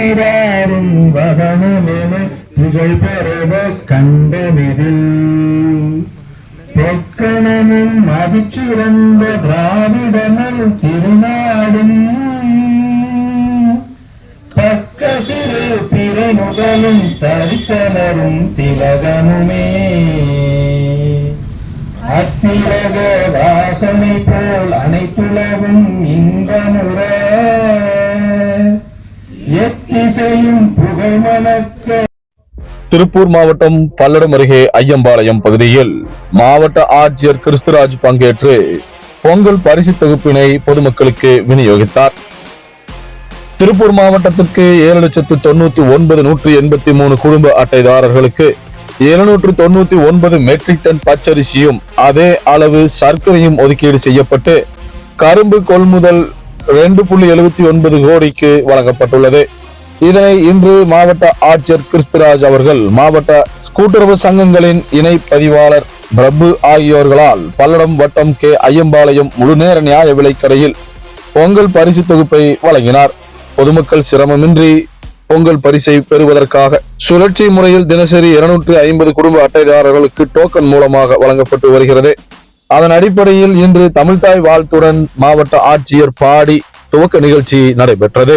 இராரும் வதனமென திகழ் பரவ கண்டமிதில். பொக்கணமும் மதிச்சிறந்த திராவிடனல் திருநாடும். பக்க சிறு பிறமுதலும் தரித்தனரும் திலகமுமே. அத்திலக வாசனை போல் அனைத்துலகும் இன்பமுற திருப்பூர் மாவட்டம் பல்லடம் அருகே ஐயம்பாளையம் பகுதியில் மாவட்ட ஆட்சியர் கிறிஸ்துராஜ் பங்கேற்று பொங்கல் பரிசு தொகுப்பினை பொதுமக்களுக்கு விநியோகித்தார். திருப்பூர் மாவட்டத்திற்கு ஏழு லட்சத்து தொண்ணூத்தி ஒன்பது நூற்றி எண்பத்தி மூணு குடும்ப அட்டைதாரர்களுக்கு எழுநூற்று தொண்ணூத்தி ஒன்பது மெட்ரிக் டன் பச்சரிசியும் அதே அளவு சர்க்கரையும் ஒதுக்கீடு செய்யப்பட்டு கரும்பு கொள்முதல் ரெண்டு புள்ளி எழுபத்தி ஒன்பது கோடிக்கு வழங்கப்பட்டுள்ளது. இதனை இன்று மாவட்ட ஆட்சியர் கிறிஸ்துராஜ் அவர்கள் மாவட்ட கூட்டுறவு சங்கங்களின் இணை பதிவாளர் பிரபு ஆகியோர்களால் பல்லடம் வட்டம் கே ஐயம்பாளையம் முழுநேர நியாய விலைக்கடையில் பொங்கல் பரிசு தொகுப்பை வழங்கினார். பொதுமக்கள் சிரமமின்றி பொங்கல் பரிசை பெறுவதற்காக சுழற்சி முறையில் தினசரி இருநூற்று ஐம்பது குடும்ப அட்டைதாரர்களுக்கு டோக்கன் மூலமாக வழங்கப்பட்டு வருகிறது. அதன் அடிப்படையில் இன்று தமிழ்தாய் வாழ்த்துடன் மாவட்ட ஆட்சியர் பாடி துவக்க நிகழ்ச்சி நடைபெற்றது.